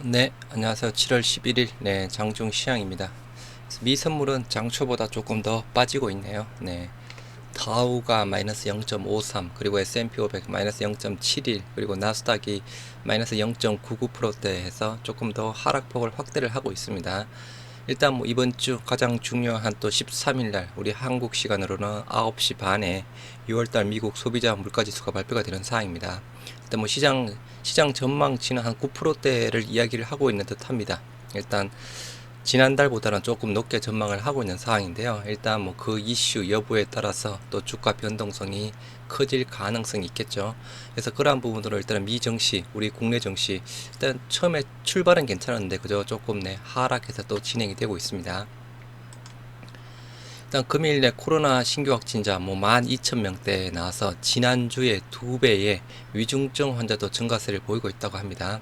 네, 안녕하세요. 7월 11일 네, 장중 시향입니다. 미 선물은 장초보다 조금 더 빠지고 있네요. 네. 다우가 마이너스 0.53 그리고 S&P 500 마이너스 0.71 그리고 나스닥이 마이너스 0.99%대 해서 조금 더 하락폭을 확대를 하고 있습니다. 일단 뭐 이번 주 가장 중요한 또 13일 날 우리 한국 시간으로는 9시 반에 6월달 미국 소비자 물가지수가 발표가 되는 사항입니다. 일단 뭐 시장 시장 전망치는 한 9%대를 이야기를 하고 있는 듯합니다. 일단 지난달보다는 조금 높게 전망을 하고 있는 상황인데요. 일단 뭐 그 이슈 여부에 따라서 또 주가 변동성이 커질 가능성이 있겠죠. 그래서 그러한 부분으로 일단은 미 증시, 우리 국내 증시 일단 처음에 출발은 괜찮았는데 그저 조금 내 하락해서 또 진행이 되고 있습니다. 일단 금일 내 코로나 신규 확진자 뭐 12,000명대에 나와서 지난주에 두 배의 위중증 환자도 증가세를 보이고 있다고 합니다.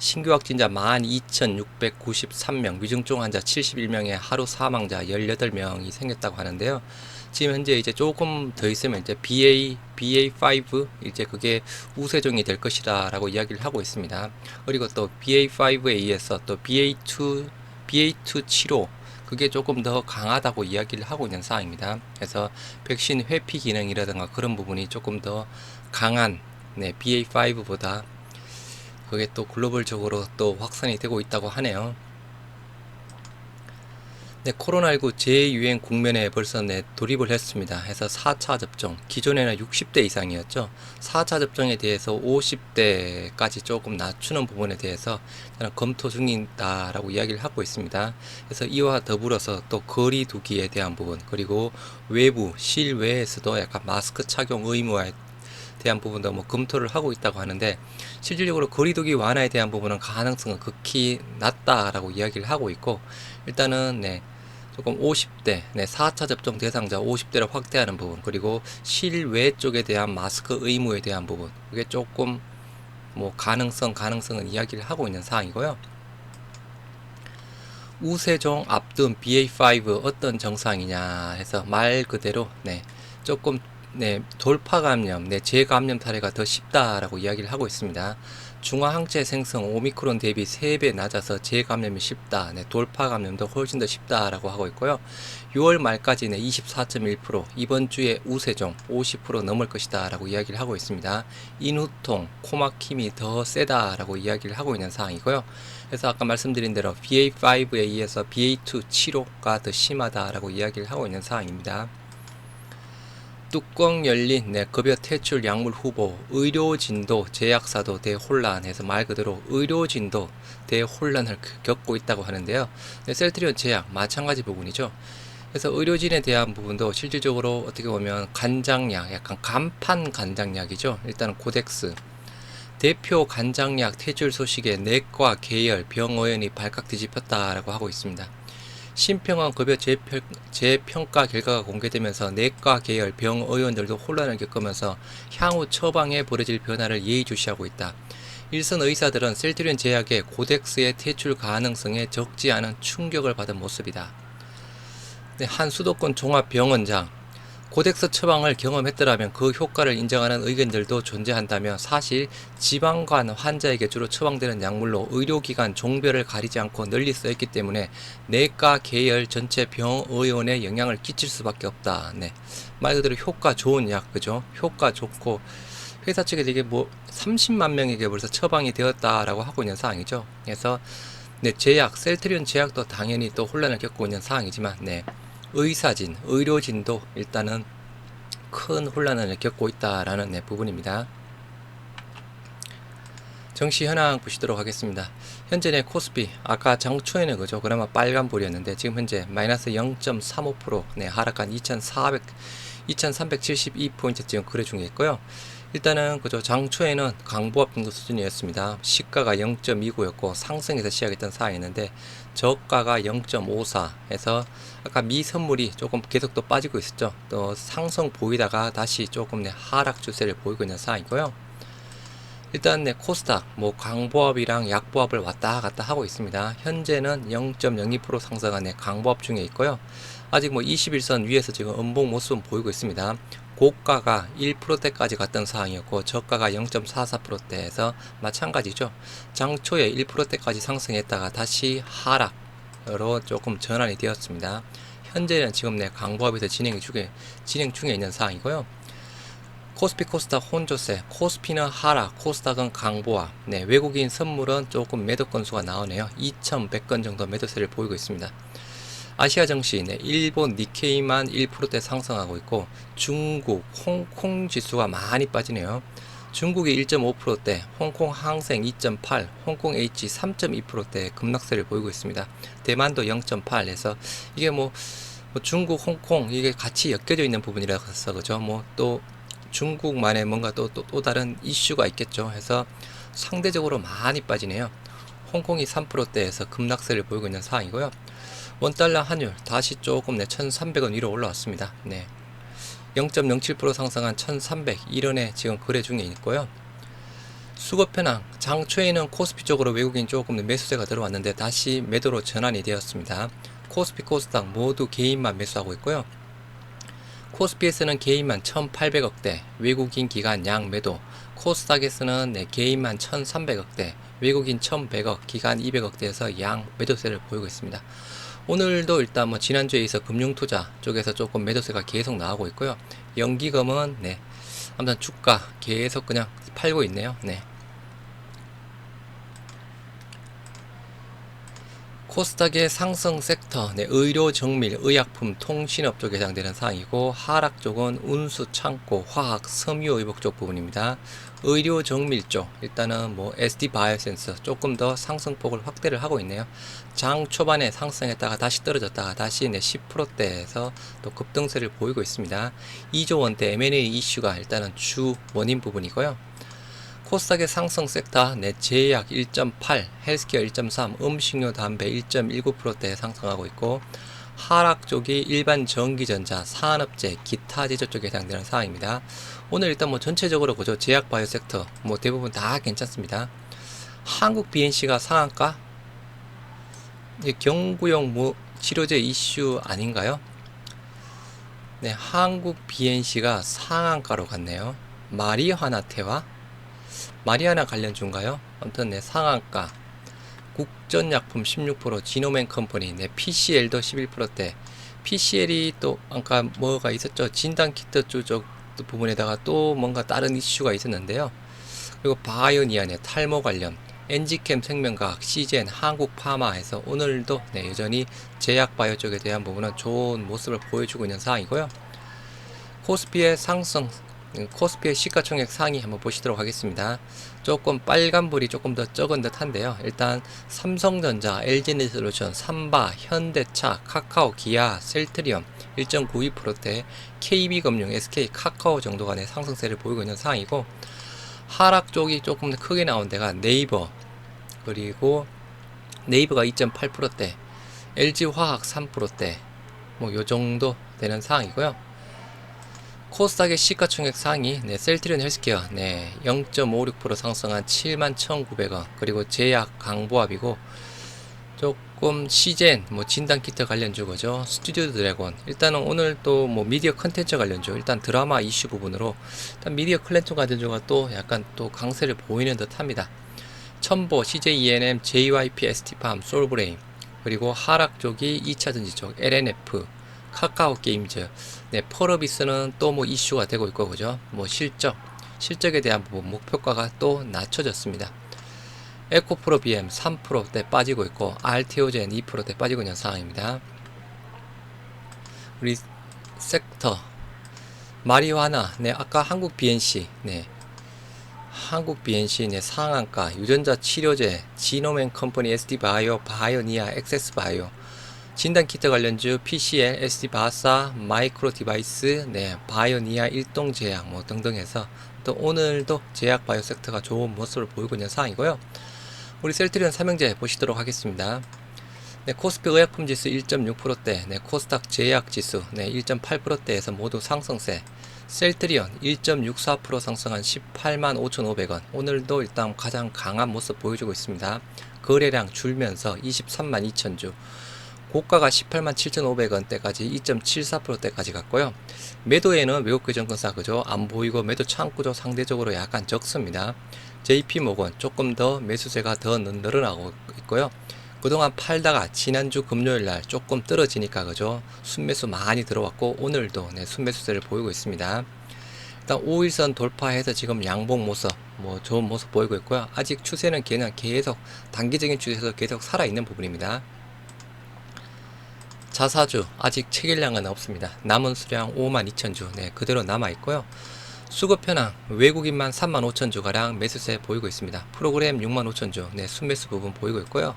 신규 확진자 12,693명, 위중증 환자 71명에 하루 사망자 18명이 생겼다고 하는데요. 지금 현재 이제 조금 더 있으면 이제 BA, BA5 이제 그게 우세종이 될 것이다라고 이야기를 하고 있습니다. 그리고 또 BA5에 의해서 또 BA2, BA2 치료 그게 조금 더 강하다고 이야기를 하고 있는 상황입니다. 그래서 백신 회피 기능이라든가 그런 부분이 조금 더 강한 네, BA5보다 그게 또 글로벌적으로 또 확산이 되고 있다고 하네요. 네, 코로나19 재유행 국면에 벌써 네, 돌입을 했습니다. 해서 4차 접종, 기존에는 60대 이상이었죠. 4차 접종에 대해서 50대까지 조금 낮추는 부분에 대해서 저는 검토 중이다라고 이야기를 하고 있습니다. 그래서 이와 더불어서 또 거리 두기에 대한 부분, 그리고 외부, 실외에서도 약간 마스크 착용 의무화에 대한 부분도 뭐 검토를 하고 있다고 하는데 실질적으로 거리두기 완화에 대한 부분은 가능성은 극히 낮다라고 이야기를 하고 있고 일단은 네 조금 50대 네 4차 접종 대상자 50대를 확대하는 부분 그리고 실외 쪽에 대한 마스크 의무에 대한 부분 그게 조금 뭐 가능성 가능성은 이야기를 하고 있는 사항이고요. 우세종 앞둔 BA5 어떤 증상이냐 해서 말 그대로 네 조금 네, 돌파 감염, 네, 재감염 사례가 더 쉽다라고 이야기를 하고 있습니다. 중화 항체 생성 오미크론 대비 3배 낮아서 재감염이 쉽다. 네, 돌파 감염도 훨씬 더 쉽다라고 하고 있고요. 6월 말까지는 24.1%, 이번 주에 우세종 50% 넘을 것이다라고 이야기를 하고 있습니다. 인후통, 코막힘이 더 세다라고 이야기를 하고 있는 상황이고요. 그래서 아까 말씀드린 대로 BA5에 의해서 BA2 치료가 더 심하다라고 이야기를 하고 있는 상황입니다. 뚜껑 열린 네, 급여 퇴출 약물 후보 의료진도 제약사도 대혼란해서 말 그대로 의료진도 대혼란을 겪고 있다고 하는데요. 네, 셀트리온 제약 마찬가지 부분이죠. 그래서 의료진에 대한 부분도 실질적으로 어떻게 보면 간장약, 약간 간판 간장약이죠. 일단은 코덱스 대표 간장약 퇴출 소식에 내과 계열 병원이 발칵 뒤집혔다라고 하고 있습니다. 심평원 급여 재평, 재평가 결과가 공개되면서 내과 계열 병의원들도 혼란을 겪으면서 향후 처방에 벌어질 변화를 예의주시하고 있다. 일선 의사들은 셀트리온 제약의 고덱스의 퇴출 가능성에 적지 않은 충격을 받은 모습이다. 네, 한 수도권 종합병원장 고덱스 처방을 경험했더라면 그 효과를 인정하는 의견들도 존재한다며 사실 지방관 환자에게 주로 처방되는 약물로 의료기관 종별을 가리지 않고 널리 쓰였기 때문에 내과 계열 전체 병의원에 영향을 끼칠 수밖에 없다. 네. 말 그대로 효과 좋은 약, 그죠? 효과 좋고 회사 측에서 이게 뭐 30만 명에게 벌써 처방이 되었다라고 하고 있는 상황이죠. 그래서 네, 제약, 셀트리온 제약도 당연히 또 혼란을 겪고 있는 상황이지만 네. 의사진, 의료진도 일단은 큰 혼란을 겪고 있다라는 네, 부분입니다. 정시 현황 보시도록 하겠습니다. 현재 내 코스피 아까 장초에는 그죠 그나마 빨간불이었는데 지금 현재 마이너스 0.35% 네, 하락한 2,400 2,372포인트 지금 거래 중에 있고요. 일단은 그죠 장초에는 강보합 정도 수준이었습니다. 시가가 0.29였고 상승해서 시작했던 사이였는데 저가가 0.54 해서 아까 미 선물이 조금 계속 또 빠지고 있었죠. 또 상승 보이다가 다시 조금 내 하락 추세를 보이고 있는 상황이고요. 일단 네, 코스닥 뭐 강보합이랑 약보합을 왔다 갔다 하고 있습니다. 현재는 0.02% 상승한 네, 강보합 중에 있고요. 아직 뭐 21선 위에서 지금 음봉 모습은 보이고 있습니다. 고가가 1%대까지 갔던 상황이었고 저가가 0.44%대에서 마찬가지죠. 장초에 1%대까지 상승했다가 다시 하락으로 조금 전환이 되었습니다. 현재는 지금 내 강보합에서 진행 중에 진행 중에 있는 상황이고요. 코스피 코스닥 혼조세, 코스피는 하락, 코스닥은 강보합. 네, 외국인 선물은 조금 매도 건수가 나오네요. 2,100건 정도 매도세를 보이고 있습니다. 아시아 네, 일본 니케이만 1%대 상승하고 있고 중국, 홍콩 지수가 많이 빠지네요. 중국이 1.5%대, 홍콩 항생 2.8, 홍콩 H 3.2%대 급락세를 보이고 있습니다. 대만도 0.8에서 이게 뭐, 뭐 중국, 홍콩 이게 같이 엮여져 있는 부분이라서 그죠. 뭐 또 중국만의 뭔가 또, 또, 또 다른 이슈가 있겠죠. 해서 상대적으로 많이 빠지네요. 홍콩이 3%대에서 급락세를 보이고 있는 상황이고요. 원달러 환율 다시 조금 네 1,300원 위로 올라왔습니다. 네. 0.07% 상승한 1,301원에 지금 거래 중에 있고요. 수급 현황 장초에는 코스피 쪽으로 외국인 조금 매수세가 들어왔는데 다시 매도로 전환이 되었습니다. 코스피 코스닥 모두 개인만 매수하고 있고요. 코스피에서는 개인만 1,800억대, 외국인 기간 양 매도, 코스닥에서는 네, 개인만 1,300억대, 외국인 1,100억, 기간 200억대에서 양 매도세를 보이고 있습니다. 오늘도 일단 뭐 지난주에 있어 금융투자 쪽에서 조금 매도세가 계속 나오고 있고요. 연기금은 네, 아무튼 주가 계속 그냥 팔고 있네요. 네. 코스닥의 상승 섹터, 네, 의료, 정밀, 의약품, 통신업 쪽에 해당되는 사항이고 하락 쪽은 운수, 창고, 화학, 섬유, 의복 쪽 부분입니다. 의료, 정밀 쪽 일단은 뭐 SD 바이오센스 조금 더 상승폭을 확대를 하고 있네요. 장 초반에 상승했다가 다시 떨어졌다가 다시 네 10%대에서 또 급등세를 보이고 있습니다. 2조 원대 M&A 이슈가 일단은 주 원인 부분이고요. 코스닥의 상승 섹터 내 제약 1.8, 헬스케어 1.3, 음식료 담배 1.19%대 상승하고 있고 하락 쪽이 일반 전기전자, 산업재, 기타 제조 쪽에 해당되는 사항입니다. 오늘 일단 뭐 전체적으로 보죠. 제약 바이오 섹터 뭐 대부분 다 괜찮습니다. 한국 BNC가 상한가? 이 경구용 뭐 치료제 이슈 아닌가요? 네, 한국 BNC가 상한가로 갔네요. 마리화나 테와 마리아나 관련주인가요? 아무튼 네 상한가 국전약품 16% 지노맨 컴퍼니 네 PCL도 11%대. PCL이 또 아까 뭐가 있었죠? 진단키트 쪽 부분에다가 또 뭔가 다른 이슈가 있었는데요. 그리고 바이오니아의 탈모 관련 엔지캠 생명과학, 시젠, 한국파마에서 오늘도 네, 여전히 제약바이오 쪽에 대한 부분은 좋은 모습을 보여주고 있는 상황이고요. 코스피의 상승 코스피의 시가총액 상위 한번 보시도록 하겠습니다. 조금 빨간불이 조금 더 적은 듯 한데요. 일단 삼성전자, LG에너지솔루션, 삼바, 현대차, 카카오, 기아, 셀트리온 1.92%대, KB금융, SK, 카카오 정도 간의 상승세를 보이고 있는 상황이고 하락 쪽이 조금 더 크게 나온 데가 네이버 그리고 네이버가 2.8%대, LG화학 3%대 뭐 요 정도 되는 상황이고요. 코스닥의 시가총액 상위 네, 셀트리온 헬스케어 네, 0.56% 상승한 71,900원 그리고 제약 강보합이고 조금 시젠 뭐 진단키트 관련주 거죠. 스튜디오 드래곤. 일단은 오늘 또 뭐 미디어 컨텐츠 관련주 일단 드라마 이슈 부분으로 일단 미디어 클렌트 관련주가 또 약간 또 강세를 보이는 듯 합니다. 첨보, CJENM, JYP, ST팜, 솔브레인 그리고 하락 쪽이 2차 전지 쪽 LNF 카카오 게임즈, 네, 펄어비스는 또 뭐 이슈가 되고 있고, 그죠? 뭐 실적, 실적에 대한 뭐 목표가가 또 낮춰졌습니다. 에코프로 BM 3%대 빠지고 있고, RTO젠 2%대 빠지고 있는 상황입니다. 우리 섹터, 마리화나, 네, 아까 한국 BNC, 네, 한국 BNC 네, 상한가, 유전자 치료제, 지노맨 컴퍼니 SD바이오, 바이오니아, 엑세스바이오, 진단 키트 관련주 PCL, SD 바사, 마이크로 디바이스, 네, 바이오니아, 일동 제약 뭐 등등 해서 또 오늘도 제약 바이오 섹터가 좋은 모습을 보이고 있는 상황이고요. 우리 셀트리온 삼형제 보시도록 하겠습니다. 네, 코스피 의약품 지수 1.6%대, 네, 코스닥 제약 지수 네, 1.8%대에서 모두 상승세. 셀트리온 1.64% 상승한 18만 5,500원. 오늘도 일단 가장 강한 모습 보여주고 있습니다. 거래량 줄면서 23만 2천 주. 고가가 18만 7,500원대까지 2.74%대까지 갔고요. 매도에는 외국계 정권사 그죠? 안 보이고 매도 창구도 상대적으로 약간 적습니다. JP 모건 조금 더 매수세가 더 늘- 늘어나고 있고요. 그동안 팔다가 지난주 금요일 날 조금 떨어지니까 그죠? 순매수 많이 들어왔고 오늘도 네, 순매수세를 보이고 있습니다. 일단 5일선 돌파해서 지금 양봉 모습 뭐 좋은 모습 보이고 있고요. 아직 추세는 걔는 계속 단기적인 추세에서 계속 살아 있는 부분입니다. 자사주 아직 체결량은 없습니다. 남은 수량 5만 2천 주 네, 그대로 남아 있고요. 수급 현황 외국인만 3만 5천 주 가량 매수세 보이고 있습니다. 프로그램 6만 5천 주 네, 순매수 부분 보이고 있고요.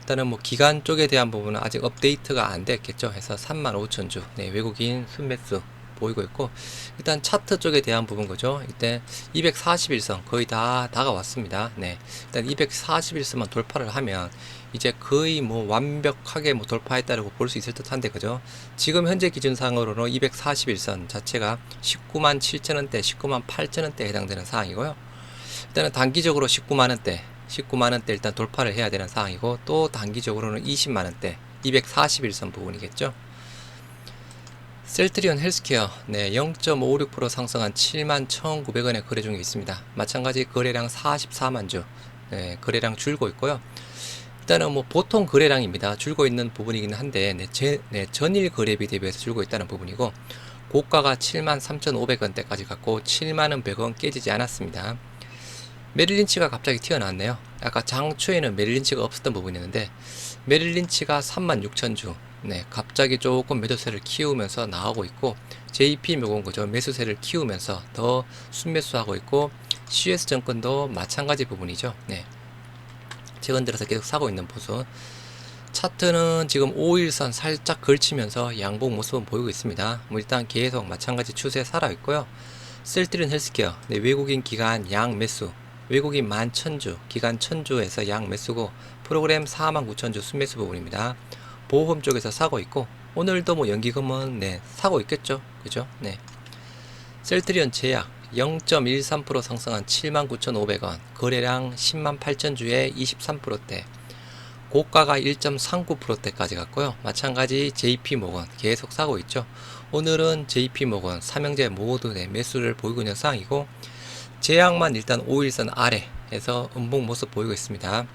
일단은 뭐 기간 쪽에 대한 부분은 아직 업데이트가 안 됐겠죠. 해서 3만 5천 주 네, 외국인 순매수 보이고 있고 일단 차트 쪽에 대한 부분 거죠. 이때 241선 거의 다 다가왔습니다. 네. 일단 241선만 돌파를 하면 이제 거의 뭐 완벽하게 뭐 돌파했다고 볼 수 있을 듯한데 그죠? 지금 현재 기준상으로는 241선 자체가 19만 7천 원대, 19만 8천 원대에 해당되는 사항이고요. 일단은 단기적으로 19만 원대, 19만 원대 일단 돌파를 해야 되는 상황이고 또 단기적으로는 20만 원대, 241선 부분이겠죠. 셀트리온 헬스케어 네 0.56% 상승한 7만 1,900원에 거래 중에 있습니다. 마찬가지 거래량 44만 주 네, 거래량 줄고 있고요. 일단은 뭐 보통 거래량입니다. 줄고 있는 부분이긴 한데 네, 제, 네, 전일 거래비 대비해서 줄고 있다는 부분이고 고가가 7만 3,500원대까지 갔고 7만원 100원 깨지지 않았습니다. 메릴린치가 갑자기 튀어나왔네요. 아까 장초에는 메릴린치가 없었던 부분이었는데 메릴린치가 3만 6천 주 네, 갑자기 조금 매도세를 키우면서 나오고 있고 JP 모건 그죠 매수세를 키우면서 더 순매수하고 있고 CS 정권도 마찬가지 부분이죠. 네. 최근 들어서 계속 사고 있는 모습. 차트는 지금 5일선 살짝 걸치면서 양봉 모습은 보이고 있습니다. 뭐 일단 계속 마찬가지 추세 살아 있고요. 셀트린 헬스케어 네, 외국인 기간 양 매수 외국인 만 천주 기간 천주에서 양 매수고 프로그램 4만 9천주 순매수 부분입니다. 보험 쪽에서 사고 있고 오늘도 뭐 연기금은 네 사고 있겠죠 그죠 네 셀트리온 제약 0.13% 상승한 79,500원 거래량 10만 8천 주에 23%대 고가가 1.39%대까지 갔고요 마찬가지 JP 모건 계속 사고 있죠 오늘은 JP 모건 삼형제 모두 네 매수를 보이고 있는 상황이고 제약만 일단 5일선 아래에서 음봉 모습 보이고 있습니다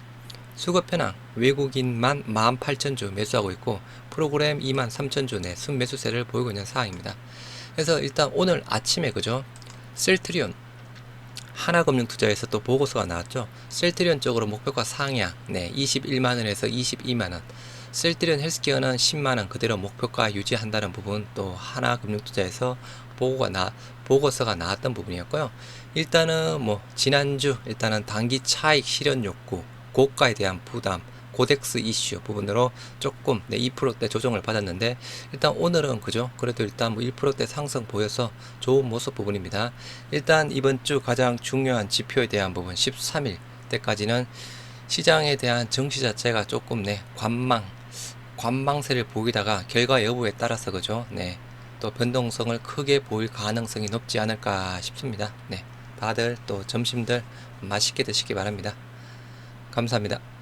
수급 현황 외국인만 18,000주 매수하고 있고 프로그램 23,000주 내 순매수세를 보이고 있는 상황입니다. 그래서 일단 오늘 아침에 그죠? 셀트리온 하나금융투자에서 또 보고서가 나왔죠. 셀트리온 쪽으로 목표가 상향 네 21만 원에서 22만 원. 셀트리온 헬스케어는 10만 원 그대로 목표가 유지한다는 부분 또 하나금융투자에서 보고가 나 보고서가 나왔던 부분이었고요. 일단은 뭐 지난주 일단은 단기 차익 실현 욕구 고가에 대한 부담, 고덱스 이슈 부분으로 조금 네, 2%대 조정을 받았는데 일단 오늘은 그죠? 그래도 일단 뭐 1%대 상승 보여서 좋은 모습 부분입니다. 일단 이번 주 가장 중요한 지표에 대한 부분 13일 때까지는 시장에 대한 정시 자체가 조금 네 관망 관망세를 보이다가 결과 여부에 따라서 그죠? 네. 또 변동성을 크게 보일 가능성이 높지 않을까 싶습니다. 네. 다들 또 점심들 맛있게 드시기 바랍니다. 감사합니다.